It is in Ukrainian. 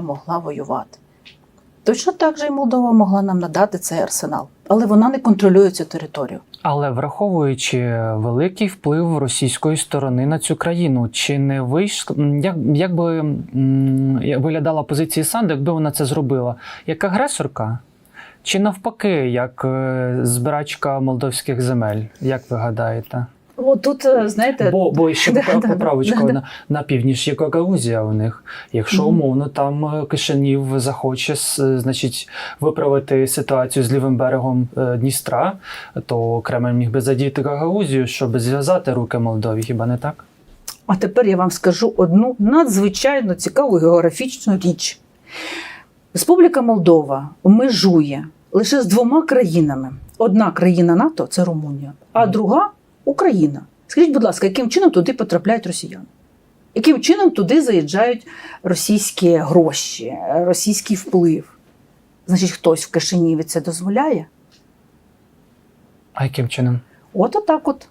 могла воювати. Точно так же і Молдова могла нам надати цей арсенал, але вона не контролює цю територію. Але враховуючи великий вплив російської сторони на цю країну, чи не вийшло як, як би як виглядала позиція Санди, якби вона це зробила? Як агресорка? Чи навпаки, як е, збирачка молдовських земель? Як ви гадаєте? О, тут, е, знаєте, Бо, бо ще Да, попра- да, поправочка да, да. на, на північ є Гагаузія у них. Якщо умовно там е, Кишинів захоче значить, виправити ситуацію з лівим берегом е, Дністра, то Кремль міг би задіяти Гагаузію, щоб зв'язати руки Молдові, хіба не так? А тепер я вам скажу одну надзвичайно цікаву географічну річ. Республіка Молдова межує лише з двома країнами. Одна країна НАТО це Румунія, а друга Україна. Скажіть, будь ласка, яким чином туди потрапляють росіяни? Яким чином туди заїжджають російські гроші, російський вплив? Значить, хтось в Кишиніві це дозволяє? А яким чином? От отак от.